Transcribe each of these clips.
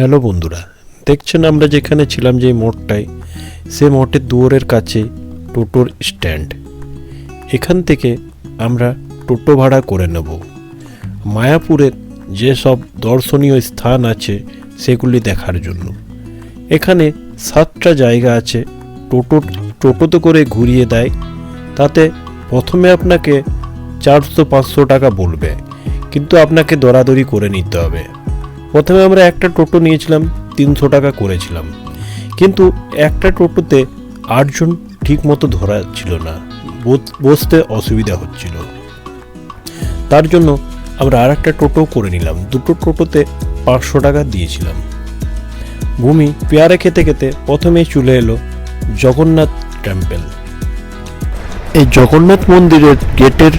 Hello বন্ধুরা, দেখছেন আমরা যেখানে ছিলাম যে মোড়টায় সে মোড়ের দুয়ারের কাছে টোটোর স্ট্যান্ড। এখান থেকে আমরা টোটো ভাড়া করে নেব। মায়াপুরের যেসব দর্শনীয় স্থান আছে, সেগুলি দেখার জন্য। এখানে সাতটা জায়গা আছে, টোটো, টোটোতে করে ঘুরিয়ে দেয়। তাতে প্রথমে আপনাকে চারশো পাঁচশো টাকা বলবে, কিন্তু আপনাকে দরাদরি করে নিতে হবে। প্রথমে আমরা একটা টোটো নিয়েছিলাম, তিনশো টাকা করেছিলাম। কিন্তু একটা টোটোতে আটজন ঠিক মতো ধরা ছিল না, বস- বসতে অসুবিধা হচ্ছিল। তার জন্য আমরা আর একটা টোটো করে নিলাম, দুটো টোটোতে পাঁচশো টাকা দিয়েছিলাম। ভূমি পেয়ারা খেতে খেতে প্রথমেই চলে এলো জগন্নাথ টেম্পল। এই জগন্নাথ মন্দিরের গেটের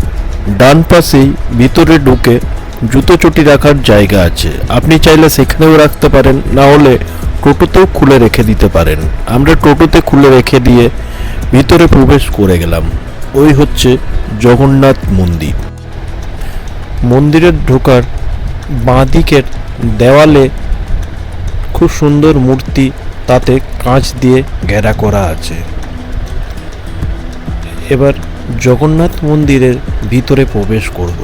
ডান পাশেই ভিতরে ঢুকে জুতো চটি রাখার জায়গা আছে। আপনি চাইলে সেখানেও রাখতে পারেন, না হলে টোটোতেও খুলে রেখে দিতে পারেন। আমরা টোটোতে খুলে রেখে দিয়ে ভিতরে প্রবেশ করে গেলাম। ওই হচ্ছে জগন্নাথ মন্দির। মন্দিরের ঢোকার বাঁ দিকের দেওয়ালে খুব সুন্দর মূর্তি, তাতে কাঁচ দিয়ে ঘেরা করা আছে। এবার জগন্নাথ মন্দিরের ভিতরে প্রবেশ করব।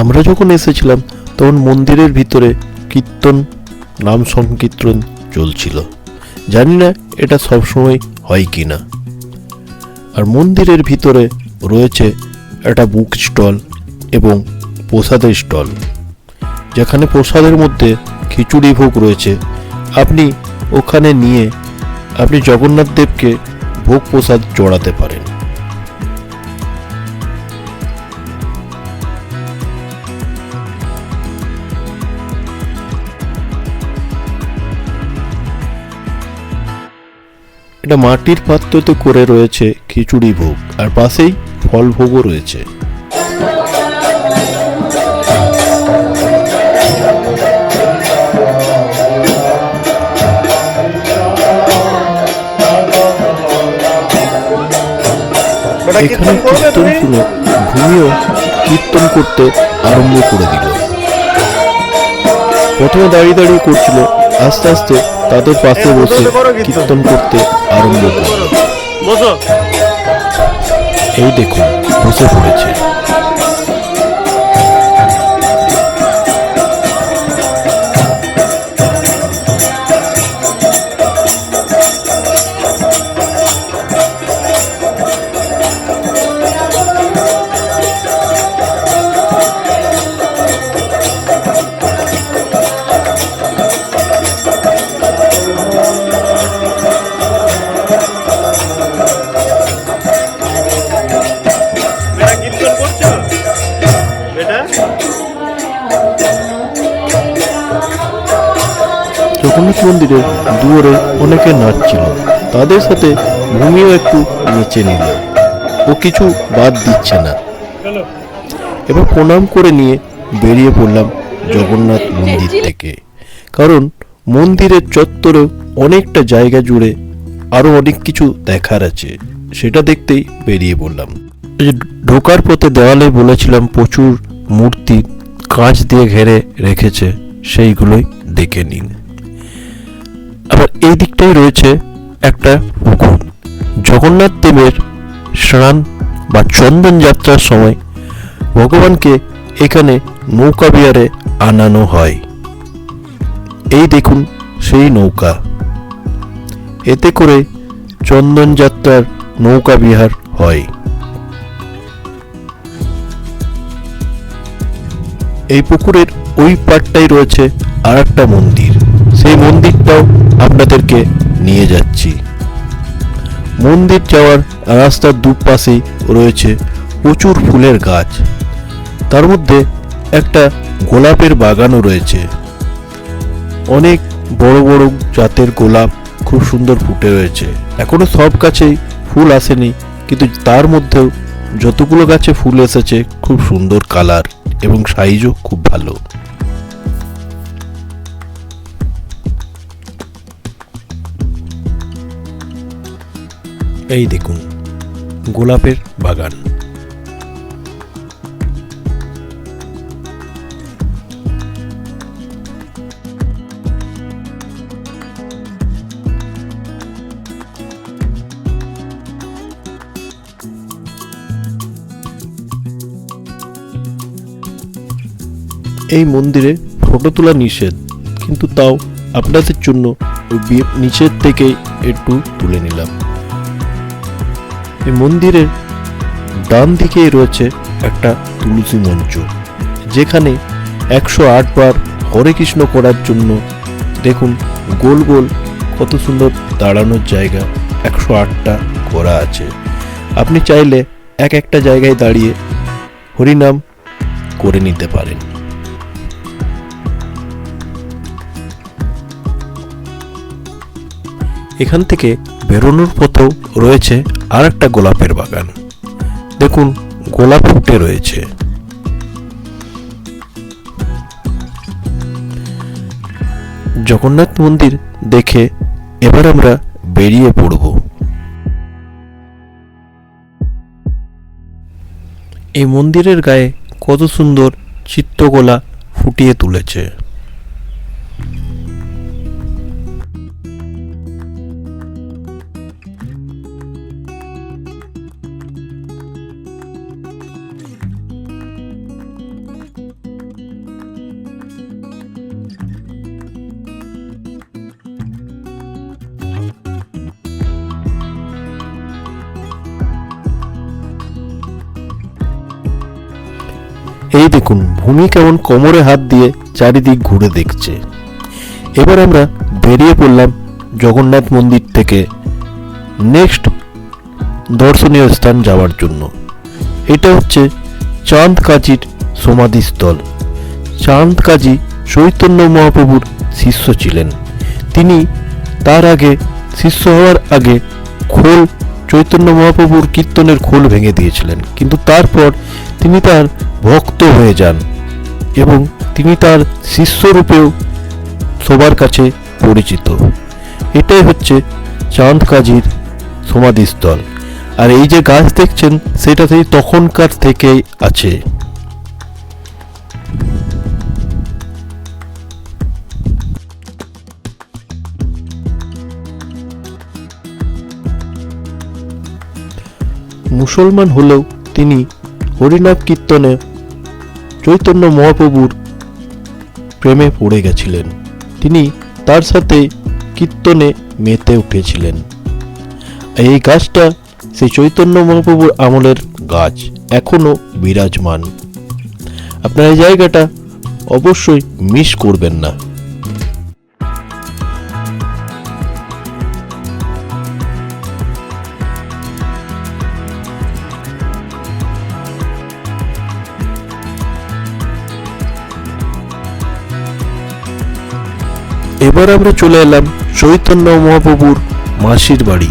আমরা যখন এসেছিলাম, তখন মন্দিরের ভিতরে কীর্তন, নাম সংকীর্তন চলছিল। জানি না এটা সবসময় হয় কি না আর মন্দিরের ভিতরে রয়েছে একটা বুক স্টল এবং প্রসাদের স্টল, যেখানে প্রসাদের মধ্যে খিচুড়ি ভোগ রয়েছে। আপনি ওখানে নিয়ে আপনি জগন্নাথ দেবকে ভোগ প্রসাদ চড়াতে পারেন। এটা মাটির পাত্রতে করে রয়েছে খিচুড়ি ভোগ আর পাশেই ফল ভোগও রয়েছে। এখানে কীর্তন শুনে ভূমিও কীর্তন করতে আরম্ভ করে দিল। প্রথমে দাঁড়িয়ে দাঁড়িয়ে করছিল আস্তে আস্তে তাদের পাশে বসে কীর্তন করতে আরম্ভ করে। এই দেখুন বসে পড়েছে। মন্দিরে দুয়ারে অনেকে নাচছিল। তাদের সাথে ভূমিও একটু নেচে নিল। ও কিছু বাদ দিচ্ছে না। এবার প্রণাম করে নিয়ে বেরিয়ে পড়লাম জগন্নাথ মন্দির থেকে। কারণ মন্দিরের চত্বরে অনেকটা জায়গা জুড়ে আরও অনেক কিছু দেখার আছে। সেটা দেখতেই বেরিয়ে পড়লাম। ঢোকার পথে দেওয়ালে বলেছিলাম প্রচুর মূর্তি কাঁচ দিয়ে ঘেরে রেখেছে। সেইগুলোই দেখে নিন। আবার এই দিকটাই রয়েছে একটা পুকুর। জগন্নাথ দেবের স্নান বা চন্দন যাত্রার সময় ভগবানকে এখানে নৌকা বিহারে আনানো হয়। এই দেখুন সেই নৌকা। এতে করে চন্দন যাত্রার নৌকা বিহার হয়। এই পুকুরের ওই পাটটাই রয়েছে আর একটা মন্দির। সেই মন্দিরটাও আপনাদেরকে নিয়ে যাচ্ছি। মন্দির যাওয়ার রাস্তার দুপাশেই রয়েছে প্রচুর ফুলের গাছ। তার মধ্যে একটা গোলাপের বাগানও রয়েছে। অনেক বড় বড় জাতের গোলাপ খুব সুন্দর ফুটে রয়েছে। এখনও সব গাছেই ফুল আসেনি, কিন্তু তার মধ্যেও যতগুলো গাছে ফুল এসেছে, খুব সুন্দর কালার এবং সাইজও খুব ভালো। এই দেখুন, গোলাপের বাগান। এই মন্দিরে ফটো তোলা নিষেধ, কিন্তু তাও আপনাদের জন্য নিচের থেকে একটু তুলে নিলাম। এই মন্দিরের ডান দিকেই রয়েছে একটা তুলসী মঞ্চ, যেখানে একশো আট বার হরে কৃষ্ণ করার জন্য দেখুন গোল গোল কত সুন্দর দাঁড়ানোর জায়গা, একশো আটটা করা আছে। আপনি চাইলে এক একটা জায়গায় দাঁড়িয়ে হরিনাম করে নিতে পারেন। এখান থেকে বেরোনোর পথেও রয়েছে আর একটা গোলাপের বাগান। দেখুন, গোলাপ ফুটে রয়েছে। জগন্নাথ মন্দির দেখে এবার আমরা বেরিয়ে পড়ব। এই মন্দিরের গায়ে কত সুন্দর চিত্রকলা ফুটিয়ে তুলেছে। ভূমি কেমন কোমরে হাত দিয়ে চারিদিক ঘুরে দেখছে। এবার আমরা বেরিয়ে পড়লাম জগন্নাথ মন্দির থেকে নেক্সট দর্শনীয় স্থান যাওয়ার জন্য। এটা হচ্ছে চাঁদ কাজীর সমাধিস্থল। চাঁদ কাজী চৈতন্য মহাপ্রভুর শিষ্য ছিলেন। তিনি তার আগে শিষ্য হওয়ার আগে খোল, চৈতন্য মহাপ্রভুর কীর্তনের খোল ভেঙে দিয়েছিলেন। কিন্তু তারপর তিনি তার ভক্ত হয়ে যান। এবং তিনি তার শিষ্যরূপেও সবার কাছে পরিচিত। এটাই হচ্ছে চাঁদ কাজীর সমাধিস্থল। আর এই যে গাছ দেখছেন, সেটা সেই তখনকার থেকেই আছে। মুসলমান হলেও তিনি হরিনাম কীর্তনে চৈতন্য মহাপ্রভুর প্রেমে পড়ে গেছিলেন। তিনি তার সাথে কীর্তনে মেতে উঠেছিলেন। এই গাছটা সেই চৈতন্য মহাপ্রভুর আমলের গাছ, এখনও বিরাজমান। আপনার এই জায়গাটা অবশ্যই মিস করবেন না। এবার আমরা চলে এলাম চৈতন্য মহাপ্রভুর মাসির বাড়ি।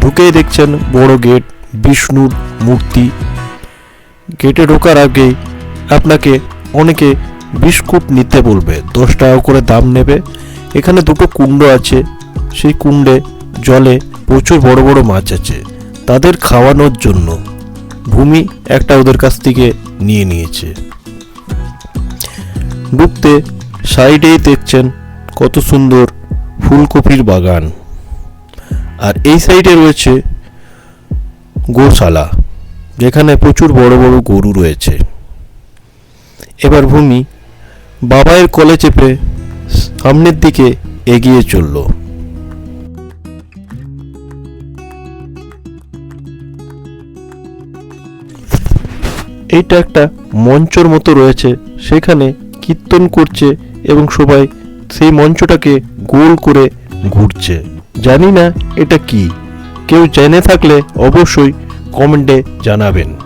ঢুকেই দেখছেন বড় গেট, বিষ্ণুর মূর্তি। গেটে ঢোকার আগে আপনাকে অনেকে বিস্কুট নিতে বলবে, দশ টাকা করে দাম নেবে। এখানে দুটো কুণ্ড আছে, সেই কুণ্ডে জলে প্রচুর বড় বড় মাছ আছে, তাদের খাওয়ানোর জন্য ভূমি একটা ওদের কাছ থেকে নিয়ে নিয়েছে। ঢুকতে সাইডেই দেখছেন কত সুন্দর ফুলকপির বাগান। আর এই সাইডে রয়েছে গোশালা, যেখানে প্রচুর বড় বড় গরু রয়েছে। এবার ভূমি বাবায়ের কোলে চেপে সামনের দিকে এগিয়ে চলল। এইটা একটা মঞ্চর মতো রয়েছে, সেখানে কীর্তন করছে এবং সবাই সেই মঞ্চটাকে গোল করে ঘুরছে। জানি না এটা কি। কেউ জেনে থাকলে অবশ্যই কমেন্টে জানাবেন।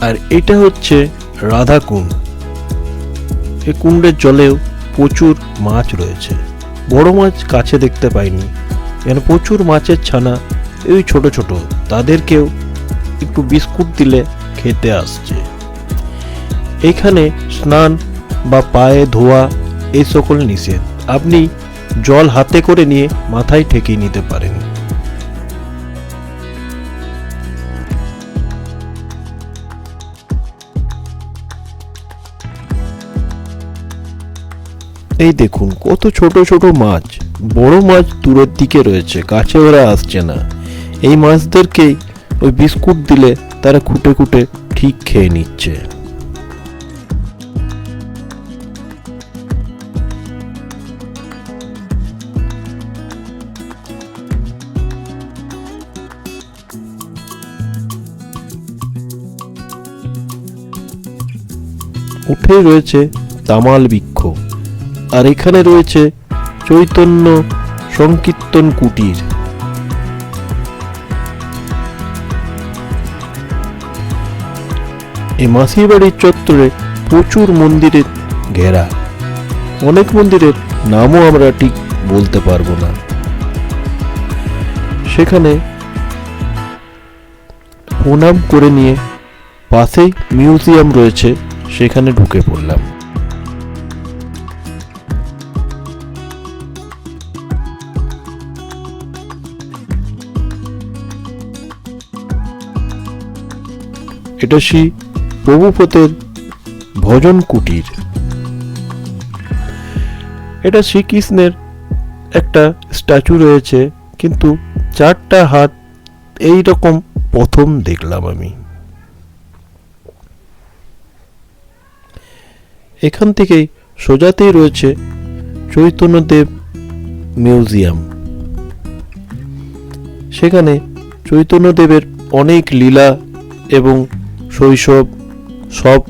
আর এটা হচ্ছে রাধা কুণ্ড এই কুণ্ডের জলেও প্রচুর মাছ রয়েছে। বড় মাছ কাছে দেখতে পাইনি। এখানে প্রচুর মাছের ছানা, এই ছোট ছোট। তাদেরকেও একটু বিস্কুট দিলে খেতে আসছে। এখানে স্নান বা পায়ে ধোয়া, এই সকল নিষেধ। আপনি জল হাতে করে নিয়ে মাথায় ঠেকিয়ে নিতে পারেন। এই দেখুন, কত ছোট ছোট মাছ। বড় মাছ দূরের দিকে রয়েছে, কাছে ওরা আসছে না। এই মাছদেরকেই ওই বিস্কুট দিলে তারা খুঁটে খুঁটে ঠিক খেয়ে নিচ্ছে। উঠে রয়েছে তামাল বৃক্ষ। আর এখানে রয়েছে চৈতন্য সংকীর্তন কুটির। এই মাসির বাড়ির চত্বরে প্রচুর মন্দিরের ঘেরা। অনেক মন্দিরের নামও আমরা ঠিক বলতে পারব না। সেখানে প্রণাম করে নিয়ে পাশেই মিউজিয়াম রয়েছে, সেখানে ঢুকে পড়লাম। এটা শ্রী প্রভুপতের ভজন কুটির। এটা শ্রীকৃষ্ণের একটা স্ট্যাচু রয়েছে, কিন্তু চারটা হাত এই রকম প্রথম দেখলাম আমি। এখান থেকেই সোজাতেই রয়েছে চৈতন্যদেব মিউজিয়াম। সেখানে চৈতন্যদেবের অনেক লীলা এবং শৈশব সব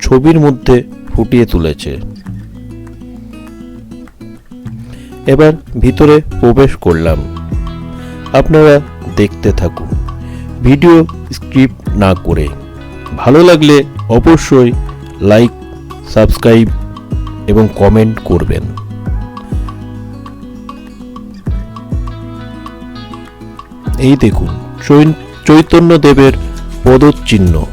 ছবির মধ্যে ফুটিয়ে তুলেছে। এবার ভিতরে প্রবেশ করলাম। আপনারা দেখতে থাকুন। ভিডিও স্ক্রিপ না করে। ভালো লাগলে অবশ্যই লাইক, সাবস্ক্রাইব এবং কমেন্ট করবেন। এই দেখুন চৈ- চৈতন্য দেবের পদচিহ্ন।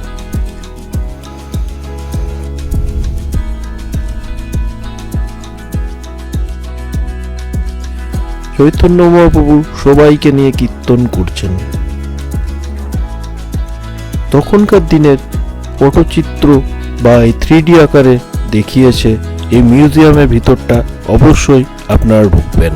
চৈতন্য মহাপ্রভু সবাইকে নিয়ে কীর্তন করছেন। তখনকার দিনের পটচিত্র বা এই থ্রি আকারে দেখিয়েছে এই মিউজিয়ামের ভিতরটা অবশ্যই আপনারা ঢুকবেন।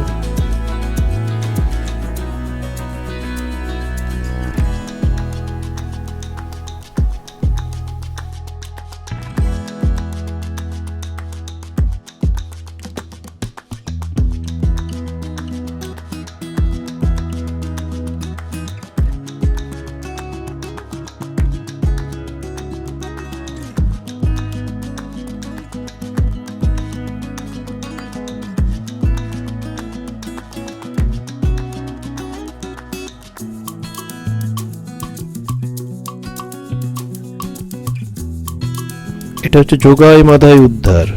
এটা হচ্ছে যোগায় মাধায় উদ্ধার।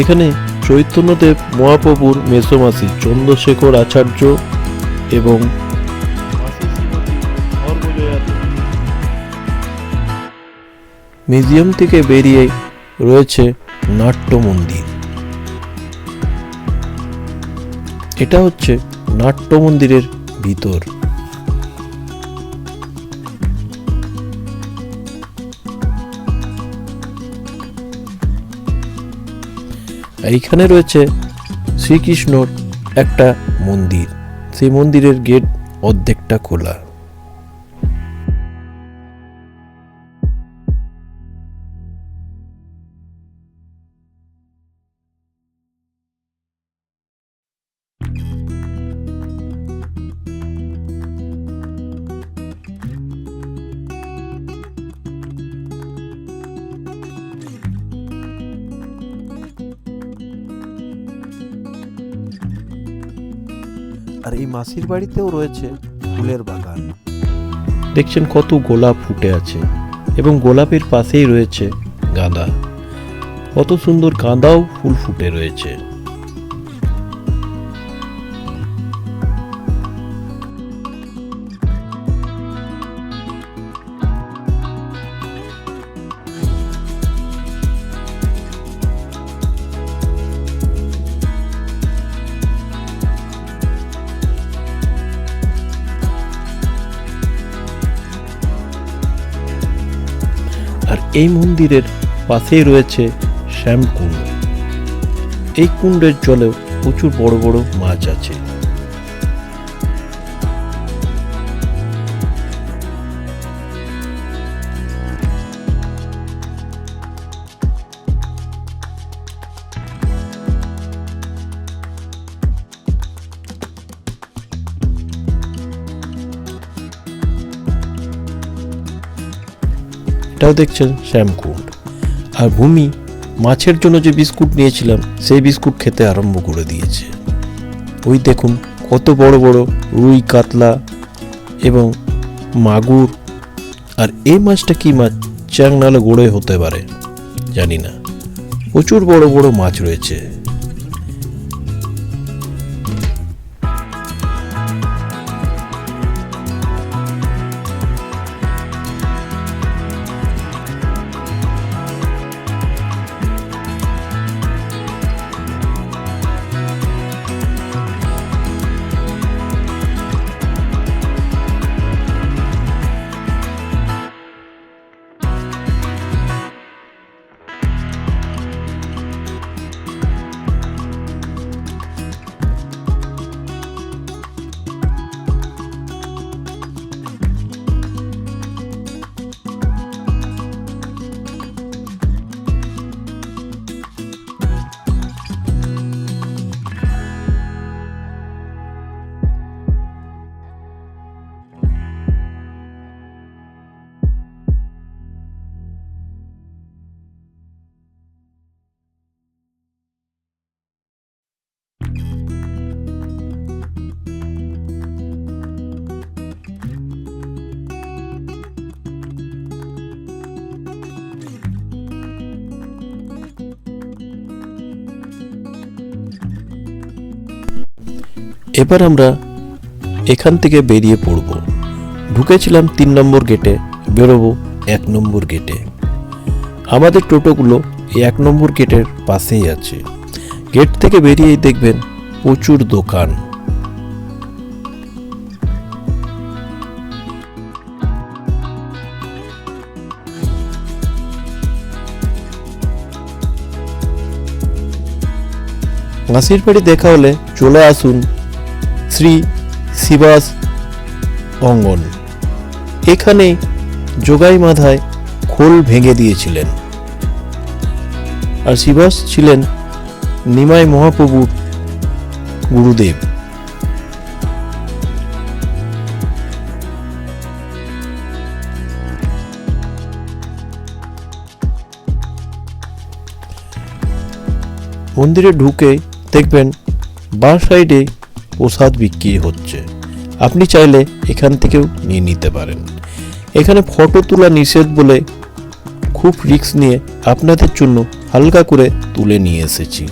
এখানে চৈতন্যদেব, মহাপ্রভুর মেসোমাসি, চন্দ্রশেখর আচার্য এবং মিউজিয়াম থেকে বেরিয়ে রয়েছে নাট্য মন্দির এটা হচ্ছে নাট্য মন্দিরের ভিতর। এইখানে রয়েছে শ্রীকৃষ্ণর একটা মন্দির। সেই মন্দিরের গেট অর্ধেকটা খোলা। মাসির বাড়িতেও রয়েছে ফুলের বাগান। দেখছেন কত গোলাপ ফুটে আছে এবং গোলাপের পাশেই রয়েছে গাঁদা। কত সুন্দর গাঁদাও ফুল ফুটে রয়েছে। এই মন্দিরের পাশেই রয়েছে শ্যামকুণ্ড। এই কুণ্ডের জলেও প্রচুর বড় বড় মাছ আছে। এটাও দেখছেন শ্যামকুণ্ড আর ভূমি, মাছের জন্য যে বিস্কুট নিয়েছিলাম, সেই বিস্কুট খেতে আরম্ভ করে দিয়েছে। ওই দেখুন, কত বড় বড় রুই, কাতলা এবং মাগুর। আর এই মাছটা কি মাছ? চ্যাং নালে গোড়ে হতে পারে, জানি না। প্রচুর বড় বড় মাছ রয়েছে। এবার আমরা এখান থেকে বেরিয়ে পড়ব। ঢুকেছিলাম তিন নম্বর গেটে, বেরোবো এক নম্বর গেটে। আমাদের টোটোগুলো এক নম্বর গেটের পাশেই আছে। গেট থেকে বেরিয়েই দেখবেন প্রচুর দোকান। মাসির বাড়ি দেখা হলে চলে আসুন শ্রী শিবাস অঙ্গন। এখানে যোগাই মাথায় খোল ভেঙে দিয়েছিলেন। আর শিবাস ছিলেন নিমাই মহাপ্রভুর গুরুদেব। মন্দিরে ঢুকে দেখবেন বাঁ সাইডে প্রসাদ বিক্রি হচ্ছে। আপনি চাইলে এখান থেকেও নিয়ে নিতে পারেন। এখানে ফটো তোলা নিষেধ বলে খুব রিস্ক নিয়ে আপনাদের জন্য হালকা করে তুলে নিয়ে এসেছি।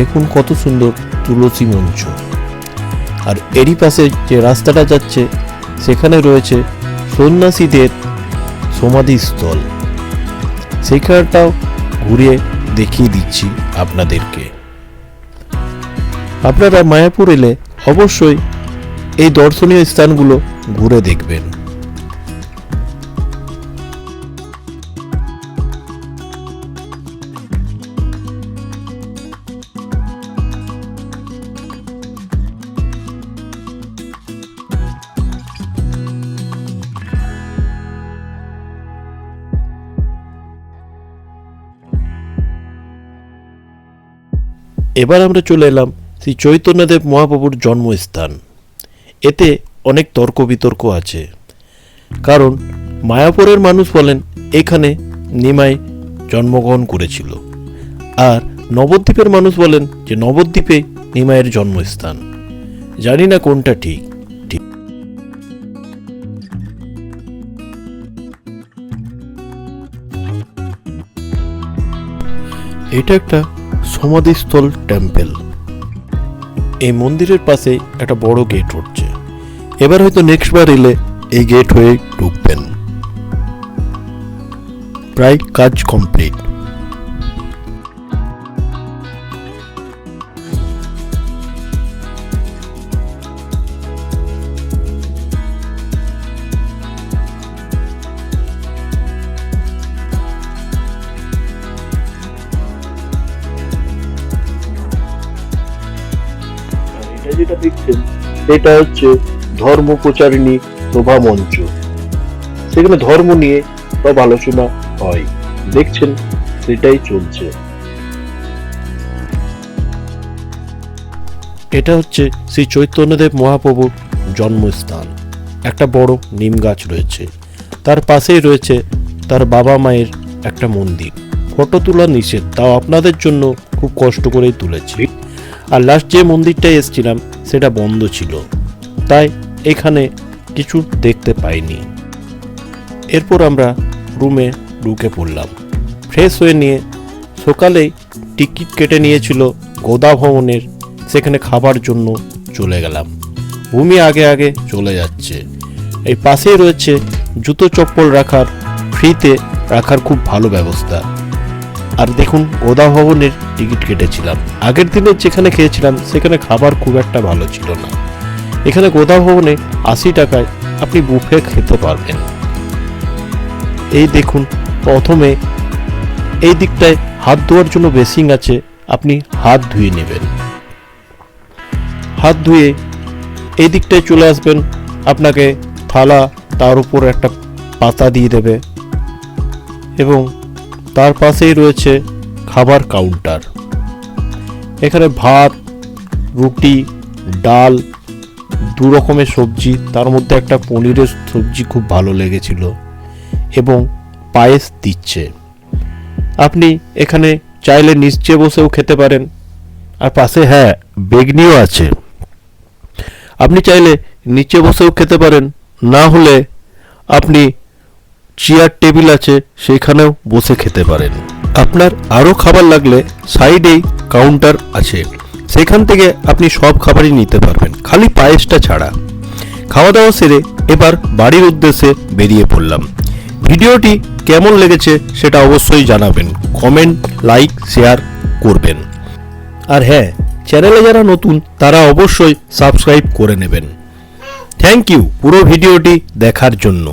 দেখুন কত সুন্দর তুলসী মঞ্চ। আর এরই পাশে যে রাস্তাটা যাচ্ছে, সেখানে রয়েছে সন্ন্যাসীদের সমাধিস্থল সেখানটাও ঘুরে দেখিয়ে দিচ্ছি আপনাদেরকে। আপনারা মায়াপুর এলে অবশ্যই এই দর্শনীয় স্থানগুলো ঘুরে দেখবেন। এবার আমরা চলে এলাম শ্রী চৈতন্যদেব মহাপ্রভুর জন্মস্থান। এতে অনেক তর্ক বিতর্ক আছে। কারণ মায়াপুরের মানুষ বলেন, এখানে নিমাই জন্মগ্রহণ করেছিল। আর নবদ্বীপের মানুষ বলেন যে, নবদ্বীপে নিমাইয়ের জন্মস্থান। জানি না কোনটা ঠিক। এটা একটা সমাধিস্থল টেম্পেল। এই মন্দিরের পাশে একটা বড় গেট হচ্ছে এবার হয়তো নেক্সট বার এলে এই গেট হয়ে ঢুকবেন। প্রায় কাজ কমপ্লিট এটা হচ্ছে ধর্ম প্রচারিণী শোভা মঞ্চ। সেখানে ধর্ম নিয়ে সব আলোচনা হয়। দেখছেন, সেটাই চলছে। এটা হচ্ছে শ্রী চৈতন্যদেব মহাপ্রভুর জন্মস্থান। একটা বড় নিম গাছ রয়েছে। তার পাশেই রয়েছে তার বাবা মায়ের একটা মন্দির। ফটো তোলা নিষেধ, তাও আপনাদের জন্য খুব কষ্ট করেই তুলেছি। আর লাস্ট যে মন্দিরটায় এসেছিলাম, সেটা বন্ধ ছিল। তাই এখানে কিছু দেখতে পাইনি। এরপর আমরা রুমে ঢুকে পড়লাম। ফ্রেশ হয়ে নিয়ে সকালেই টিকিট কেটে নিয়েছিল গোদা ভবনের, সেখানে খাবার জন্য চলে গেলাম। ভূমি আগে আগে চলে যাচ্ছে। এই পাশেই রয়েছে জুতো চপ্পল রাখার, ফ্রিতে রাখার খুব ভালো ব্যবস্থা। আর দেখুন গোদা ভবনের টিকিট কেটেছিলাম। আগের দিনে যেখানে খেয়েছিলাম, সেখানে খাবার খুব একটা ভালো ছিল না। এখানে গোদা ভবনে আশি টাকায় আপনি বুফে খেতে পারবেন। এই দেখুন, প্রথমে এই দিকটায় হাত ধোয়ার জন্য বেসিং আছে, আপনি হাত ধুয়ে নেবেন। হাত ধুয়ে এই দিকটায় চলে আসবেন, আপনাকে থালা তার উপর একটা পাতা দিয়ে দেবে এবং তার পাশেই রয়েছে খাবার কাউন্টার। এখানে ভাত, রুটি, ডাল, দু রকমের সবজি, তার মধ্যে একটা পনিরের সবজি খুব ভালো লেগেছিল এবং পায়েস দিচ্ছে। আপনি এখানে চাইলে নিচে বসেও খেতে পারেন। আর পাশে হ্যাঁ বেগনিও আছে। আপনি চাইলে নিচে বসেও খেতে পারেন। না হলে আপনি চেয়ার টেবিল আছে, সেখানেও বসে খেতে পারেন। আপনার আরও খাবার লাগলে সাইডেই কাউন্টার আছে। সেখান থেকে আপনি সব খাবারই নিতে পারবেন, খালি পায়েসটা ছাড়া। খাওয়া দাওয়া সেরে এবার বাড়ির উদ্দেশ্যে বেরিয়ে পড়লাম। ভিডিওটি কেমন লেগেছে সেটা অবশ্যই জানাবেন কমেন্ট লাইক শেয়ার করবেন। আর হ্যাঁ চ্যানেলে যারা নতুন, তারা অবশ্যই সাবস্ক্রাইব করে নেবেন। থ্যাংক ইউ পুরো ভিডিওটি দেখার জন্য।